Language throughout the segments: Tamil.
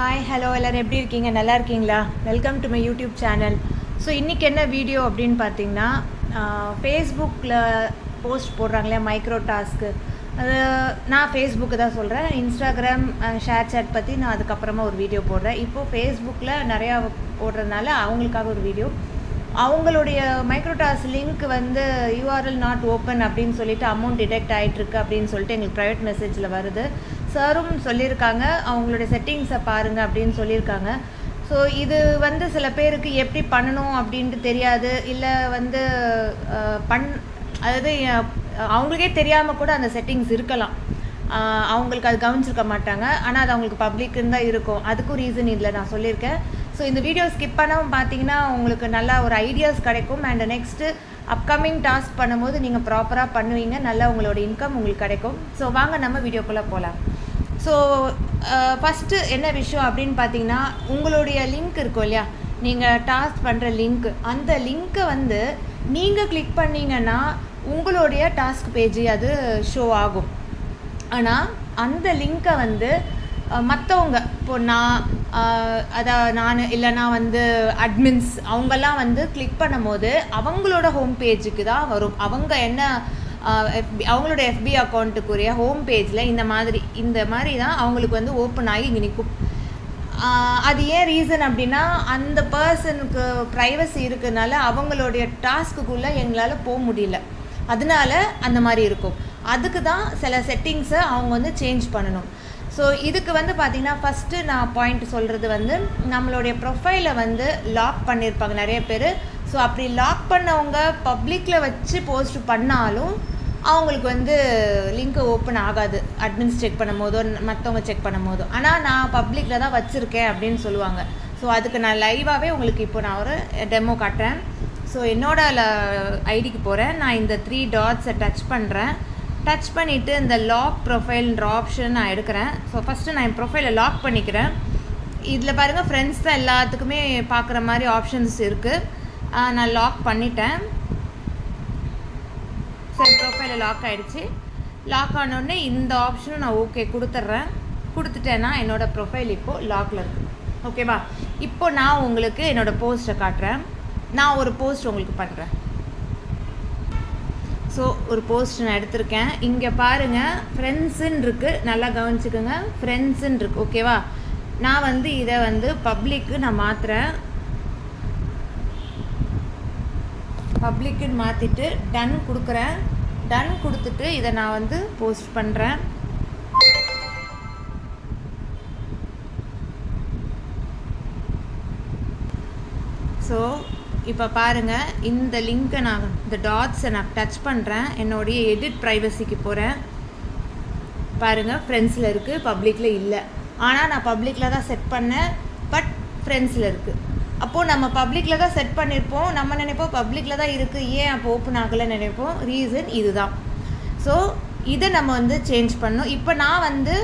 ஹாய் ஹலோ எல்லோரும் எப்படி இருக்கீங்க? நல்லா இருக்கீங்களா? Welcome to my YouTube channel so இன்றைக்கி என்ன வீடியோ அப்படின்னு பார்த்தீங்கன்னா ஃபேஸ்புக்கில் போஸ்ட் போடுறாங்களே மைக்ரோ டாஸ்க்கு அது நான் ஃபேஸ்புக்கு தான் சொல்கிறேன் இன்ஸ்டாகிராம் ஷேர் சேட் பற்றி நான் அதுக்கப்புறமா ஒரு வீடியோ போடுறேன். இப்போது ஃபேஸ்புக்கில் நிறையா போடுறதுனால அவங்களுக்காக ஒரு வீடியோ அவங்களுடைய மைக்ரோடாஸ் லிங்க் வந்து யூஆர்எல் நாட் ஓப்பன் அப்படின்னு சொல்லிட்டு அமௌண்ட் டிடெக்ட் ஆகிட்டுருக்கு அப்படின்னு சொல்லிட்டு எங்களுக்கு ப்ரைவேட் மெசேஜில் வருது. சாரும் சொல்லியிருக்காங்க அவங்களுடைய செட்டிங்ஸை பாருங்கள் அப்படின்னு சொல்லியிருக்காங்க. ஸோ இது வந்து சில பேருக்கு எப்படி பண்ணணும் அப்படின்ட்டு தெரியாது. இல்லை வந்து பண் அதாவது அவங்களுக்கே தெரியாமல் கூட அந்த செட்டிங்ஸ் இருக்கலாம். அவங்களுக்கு அது கவனிச்சிருக்க மாட்டாங்க. ஆனால் அது அவங்களுக்கு பப்ளிக்குன்னு தான் இருக்கும். அதுக்கும் ரீசன் இதில் நான் சொல்லியிருக்கேன். ஸோ இந்த வீடியோ ஸ்கிப் பண்ணாமல் பார்த்தீங்கன்னா உங்களுக்கு நல்லா ஒரு ஐடியாஸ் கிடைக்கும். அண்ட் நெக்ஸ்ட்டு அப்கமிங் டாஸ்க் பண்ணும்போது நீங்கள் ப்ராப்பராக பண்ணுவீங்க. நல்லா உங்களோட இன்கம் உங்களுக்கு கிடைக்கும். ஸோ வாங்க நம்ம வீடியோக்குள்ளே போகலாம் ஸோ ஃபஸ்ட்டு என்ன விஷயம் அப்படின்னு பார்த்தீங்கன்னா உங்களுடைய லிங்க் இருக்கும் இல்லையா? நீங்கள் டாஸ்க் பண்ணுற லிங்க் அந்த லிங்க்கை வந்து நீங்கள் கிளிக் பண்ணீங்கன்னா உங்களுடைய டாஸ்க் பேஜ் அது ஷோ ஆகும். ஆனால் அந்த லிங்க்கை வந்து மற்றவங்க இப்போ நான் அதான் நான் இல்லைனா வந்து அட்மின்ஸ் அவங்கெல்லாம் வந்து கிளிக் பண்ணும்போது அவங்களோட ஹோம் பேஜுக்கு தான் வரும். அவங்க என்ன எஃபி அவங்களோட எஃபி அக்கௌண்ட்டுக்குரிய ஹோம் பேஜில் இந்த மாதிரி இந்த மாதிரி தான் அவங்களுக்கு வந்து ஓப்பன் ஆகி இங்கே நிற்கும் அது ஏன் ரீசன் அப்படின்னா அந்த பர்சனுக்கு ப்ரைவசி இருக்கிறதுனால அவங்களுடைய டாஸ்க்குள்ளே எங்களால் போக முடியல. அதனால அந்த மாதிரி இருக்கும். அதுக்கு தான் சில செட்டிங்ஸை அவங்க வந்து சேஞ்ச் பண்ணணும். ஸோ இதுக்கு வந்து பார்த்திங்கன்னா ஃபஸ்ட்டு நான் பாயிண்ட் சொல்கிறது வந்து நம்மளுடைய ப்ரொஃபைலை வந்து லாக் பண்ணியிருப்பாங்க நிறைய பேர். ஸோ அப்படி லாக் பண்ணவங்க பப்ளிக்கில் வச்சு போஸ்ட் பண்ணாலும் அவங்களுக்கு வந்து லிங்க் ஓப்பன் ஆகாது. அட்மின்ஸ் செக் பண்ணும் போதோ மற்றவங்க செக் பண்ணும் போதோ ஆனால் நான் பப்ளிக்கில் தான் வச்சுருக்கேன் அப்படின்னு சொல்லுவாங்க. ஸோ அதுக்கு நான் லைவாகவே உங்களுக்கு இப்போ நான் ஒரு டெமோ காட்டுறேன். ஸோ என்னோட ஐடிக்கு போகிறேன் நான் இந்த த்ரீ டாட்ஸை டச் பண்ணுறேன் டச் பண்ணிவிட்டு இந்த லாக் ப்ரொஃபைல்ன்ற ஆப்ஷன் நான் எடுக்கிறேன். ஸோ ஃபஸ்ட்டு நான் என் ப்ரொஃபைலை லாக் பண்ணிக்கிறேன். இதில் பாருங்கள் ஃப்ரெண்ட்ஸ் தான் எல்லாத்துக்குமே பார்க்குற மாதிரி ஆப்ஷன்ஸ் இருக்குது நான் லாக் பண்ணிட்டேன். சரி ப்ரொஃபைலில் லாக் ஆகிடுச்சு லாக் ஆனோடனே இந்த ஆப்ஷனும் நான் ஓகே கொடுத்துட்றேன். கொடுத்துட்டேன்னா என்னோடய ப்ரொஃபைல் இப்போது லாக்கில் இருக்குது ஓகேவா இப்போ நான் உங்களுக்கு என்னோட போஸ்ட்டை காட்டுறேன். நான் ஒரு போஸ்ட் உங்களுக்கு பண்ணுறேன் ஸோ ஒரு போஸ்ட் நான் எடுத்திருக்கேன். இங்கே பாருங்கள் ஃப்ரெண்ட்ஸுன்னு இருக்குது நல்லா கவனிச்சுக்கோங்க. ஃப்ரெண்ட்ஸுன்னு இருக்குது ஓகேவா நான் வந்து இதை வந்து பப்ளிக்கு நான் மாற்றுறேன் பப்ளிக்குன்னு மாற்றிட்டு டன் கொடுக்குறேன். டன் கொடுத்துட்டு இதை நான் வந்து போஸ்ட் பண்ணுறேன் ஸோ இப்போ பாருங்கள் இந்த லிங்க்கை நான் இந்த டாட்ஸை நான் டச் பண்ணுறேன் என்னுடைய எடிட் ப்ரைவசிக்கு போகிறேன் பாருங்கள் ஃப்ரெண்ட்ஸில் இருக்குது பப்ளிக்கில் இல்லை. ஆனால் நான் பப்ளிக்கில் தான் செட் பண்ணேன் பட் ஃப்ரெண்ட்ஸில் இருக்குது அப்போது நம்ம பப்ளிக்கில் தான் செட் பண்ணியிருப்போம் நம்ம நினைப்போம் பப்ளிக்கில் தான் இருக்குது ஏன் அப்போ ஓப்பன் ஆகலைன்னு நினைப்போம். ரீசன் இதுதான். ஸோ இதை நம்ம வந்து சேஞ்ச் பண்ணணும். இப்போ நான் வந்து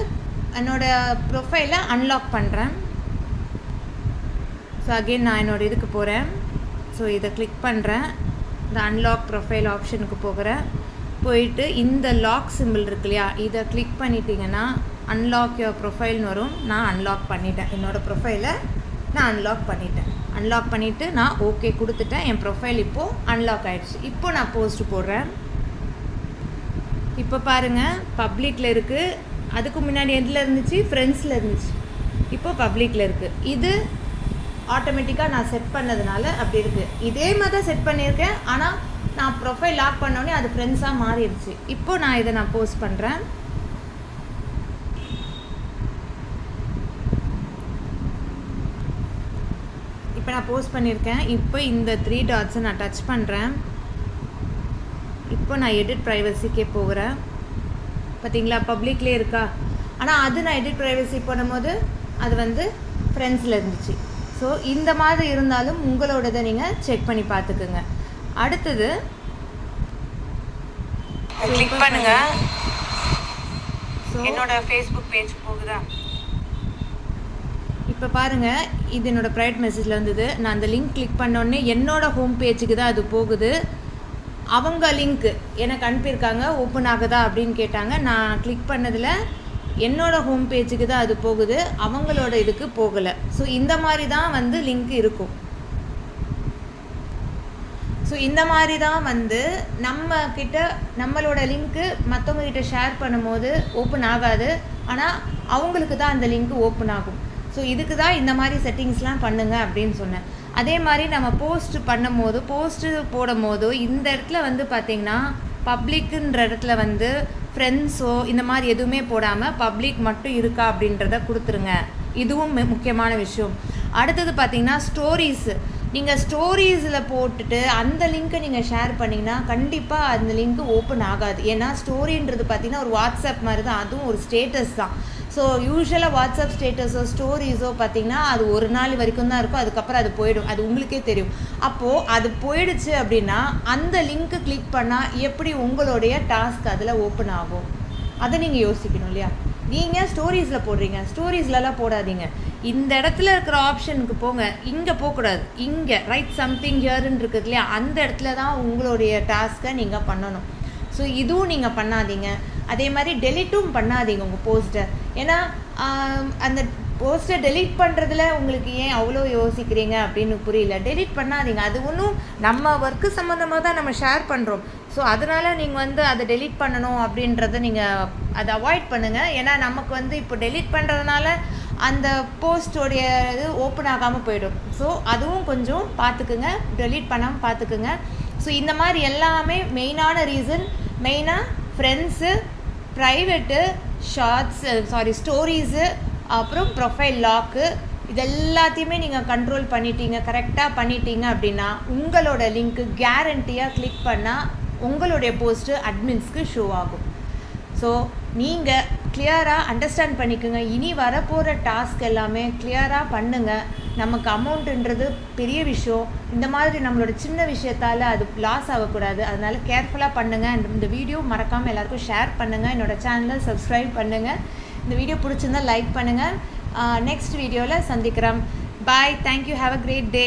என்னோடய ப்ரொஃபைலை அன்லாக் பண்ணுறேன் ஸோ அகெயின் நான் என்னோடய இதுக்கு போகிறேன் ஸோ இதை கிளிக் பண்ணுறேன் இந்த அன்லாக் ப்ரொஃபைல் ஆப்ஷனுக்கு போகிறேன். போயிட்டு இந்த லாக் சிம்பிள் இருக்கு இல்லையா இதை கிளிக் பண்ணிட்டீங்கன்னா அன்லாக் யோர் ப்ரொஃபைல்னு வரும். நான் அன்லாக் பண்ணிட்டேன். என்னோடய ப்ரொஃபைலை நான் அன்லாக் பண்ணிட்டேன். அன்லாக் பண்ணிவிட்டு நான் ஓகே கொடுத்துட்டேன். என் ப்ரொஃபைல் இப்போது அன்லாக் ஆகிடுச்சு இப்போ நான் போஸ்ட் போடுறேன். இப்போ பாருங்கள் பப்ளிக்கில் இருக்குது அதுக்கு முன்னாடி எதில் இருந்துச்சு? ஃப்ரெண்ட்ஸில் இருந்துச்சு. இப்போ பப்ளிக்கில் இருக்குது இது ஆட்டோமேட்டிக்காக நான் செட் பண்ணதுனால அப்படி இருக்குது இதே மாதிரி தான் செட் பண்ணியிருக்கேன். ஆனால் நான் ப்ரொஃபைல் லாக் பண்ணோடனே அது ஃப்ரெண்ட்ஸாக மாறிடுச்சு. இப்போது நான் இதை நான் போஸ்ட் பண்ணுறேன் இப்போ நான் போஸ்ட் பண்ணியிருக்கேன். இப்போ இந்த த்ரீ டாட்ஸை நான் டச் பண்ணுறேன் இப்போ நான் எடிட் ப்ரைவசிக்கே போகிறேன். பார்த்தீங்களா? பப்ளிக்லேயே இருக்கா? ஆனால் அது நான் எடிட் ப்ரைவசி பண்ணும்போது அது வந்து ஃப்ரெண்ட்ஸில் இருந்துச்சு. ஸோ இந்த மாதிரி இருந்தாலும் உங்களோடதை நீங்கள் செக் பண்ணி பார்த்துக்குங்க. அடுத்தது கிளிக் பண்ணுங்க. என்னோட ஃபேஸ்புக் பேஜ் போகுதா? இப்போ பாருங்கள் இது என்னோட ப்ரைவேட் மெசேஜில் வந்தது. நான் அந்த லிங்க் கிளிக் பண்ணோடனே என்னோட ஹோம் பேஜுக்கு தான் அது போகுது. அவங்க லிங்க் எனக்கு அனுப்பியிருக்காங்க ஓப்பன் ஆகுதா அப்படின்னு கேட்டாங்க. நான் கிளிக் பண்ணதில் என்னோட ஹோம் பேஜுக்கு தான் அது போகுது. அவங்களோட இதுக்கு போகலை. ஸோ இந்த மாதிரி தான் வந்து லிங்க் இருக்கும். ஸோ இந்த மாதிரி தான் வந்து நம்ம கிட்ட நம்மளோட லிங்க்கு மற்றவங்க கிட்ட ஷேர் பண்ணும்போது ஓப்பன் ஆகாது. ஆனால் அவங்களுக்கு தான் அந்த லிங்க் ஓப்பன் ஆகும். ஸோ இதுக்கு தான் இந்த மாதிரி செட்டிங்ஸ்லாம் பண்ணுங்க அப்படின்னு சொன்னேன். அதே மாதிரி நம்ம போஸ்ட் பண்ணும்போது போஸ்ட்டு போடும் போது இந்த இடத்துல வந்து பார்த்திங்கன்னா பப்ளிக்குன்ற இடத்துல வந்து ஃப்ரெண்ட்ஸோ இந்த மாதிரி எதுவுமே போடாமல் பப்ளிக் மட்டும் இருக்கா அப்படின்றத கொடுத்துருங்க. இதுவும் முக்கியமான விஷயம். அடுத்தது பார்த்தீங்கன்னா ஸ்டோரிஸு நீங்கள் ஸ்டோரீஸில் போட்டுட்டு அந்த லிங்க்கை நீங்கள் ஷேர் பண்ணிங்கன்னா கண்டிப்பாக அந்த லிங்க் ஓப்பன் ஆகாது. ஏன்னா ஸ்டோரின்றது பார்த்திங்கன்னா ஒரு வாட்ஸ்அப் மாதிரி தான் அதுவும் ஒரு ஸ்டேட்டஸ் தான். ஸோ யூஸ்வலாக வாட்ஸ்அப் ஸ்டேட்டஸோ ஸ்டோரிஸோ பார்த்தீங்கன்னா அது ஒரு நாள் வரைக்கும் தான் இருக்கும். அதுக்கப்புறம் அது போயிடும். அது உங்களுக்கே தெரியும். அப்போது அது போயிடுச்சு அப்படின்னா அந்த லிங்க்கு கிளிக் பண்ணால் எப்படி உங்களுடைய டாஸ்க் அதில் ஓப்பன் ஆகும்? அதை நீங்கள் யோசிக்கணும் இல்லையா? நீங்கள் ஸ்டோரீஸில் போடுறீங்க. ஸ்டோரிஸ்லலாம் போடாதீங்க. இந்த இடத்துல இருக்கிற ஆப்ஷனுக்கு போங்க. இங்கே போகக்கூடாது. இங்கே ரைட் சம்திங் ஹியர்ன்னு இருக்குது இல்லையா? அந்த இடத்துல தான் உங்களுடைய டாஸ்க்கை நீங்கள் பண்ணணும். ஸோ இதுவும் நீங்கள் பண்ணாதீங்க. அதே மாதிரி டெலிட்டும் பண்ணாதீங்க உங்கள் போஸ்டர் ஏன்னா அந்த போஸ்ட்டை டெலீட் பண்ணுறதுல உங்களுக்கு ஏன் அவ்வளோ யோசிக்கிறீங்க அப்படின்னு புரியல. டெலிட் பண்ணாதீங்க. அது ஒன்றும் நம்ம ஒர்க்கு சம்மந்தமாக தான் நம்ம ஷேர் பண்ணுறோம் ஸோ அதனால் நீங்கள் வந்து அதை டெலீட் பண்ணணும் அப்படின்றத நீங்கள் அதை அவாய்ட் பண்ணுங்கள் ஏன்னா நமக்கு வந்து இப்போ டெலிட் பண்ணுறதுனால அந்த போஸ்டோடைய இது ஓப்பன் ஆகாமல் போயிடும். ஸோ அதுவும் கொஞ்சம் பார்த்துக்குங்க. டெலிட் பண்ணாமல் பார்த்துக்குங்க. ஸோ இந்த மாதிரி எல்லாமே மெயினான ரீசன் மெயினாக friends private shorts sorry stories அப்புறம் ப்ரொஃபைல் லாக்கு இது எல்லாத்தையுமே நீங்கள் கண்ட்ரோல் பண்ணிட்டீங்க கரெக்டாக பண்ணிட்டீங்க அப்படின்னா உங்களோட லிங்க்கு கேரண்டியாக கிளிக் பண்ணால் உங்களுடைய போஸ்ட்டு அட்மின்ஸ்க்கு ஷோ ஆகும். ஸோ நீங்கள் கிளியராக அண்டர்ஸ்டாண்ட் பண்ணிக்கோங்க. இனி வரப்போகிற டாஸ்க் எல்லாமே கிளியராக பண்ணுங்கள் நமக்கு அமௌண்ட்டுன்றது பெரிய விஷயம். இந்த மாதிரி நம்மளோட சின்ன விஷயத்தால் அது லாஸ் ஆகக்கூடாது. அதனால் கேர்ஃபுல்லாக பண்ணுங்கள் இந்த வீடியோ மறக்காமல் எல்லாருக்கும் ஷேர் பண்ணுங்கள் என்னோடய சேனலை சப்ஸ்கிரைப் பண்ணுங்கள் இந்த வீடியோ பிடிச்சிருந்தா லைக் பண்ணுங்கள் நெக்ஸ்ட் வீடியோவில் சந்திக்கிறோம். Bye thank you have a great day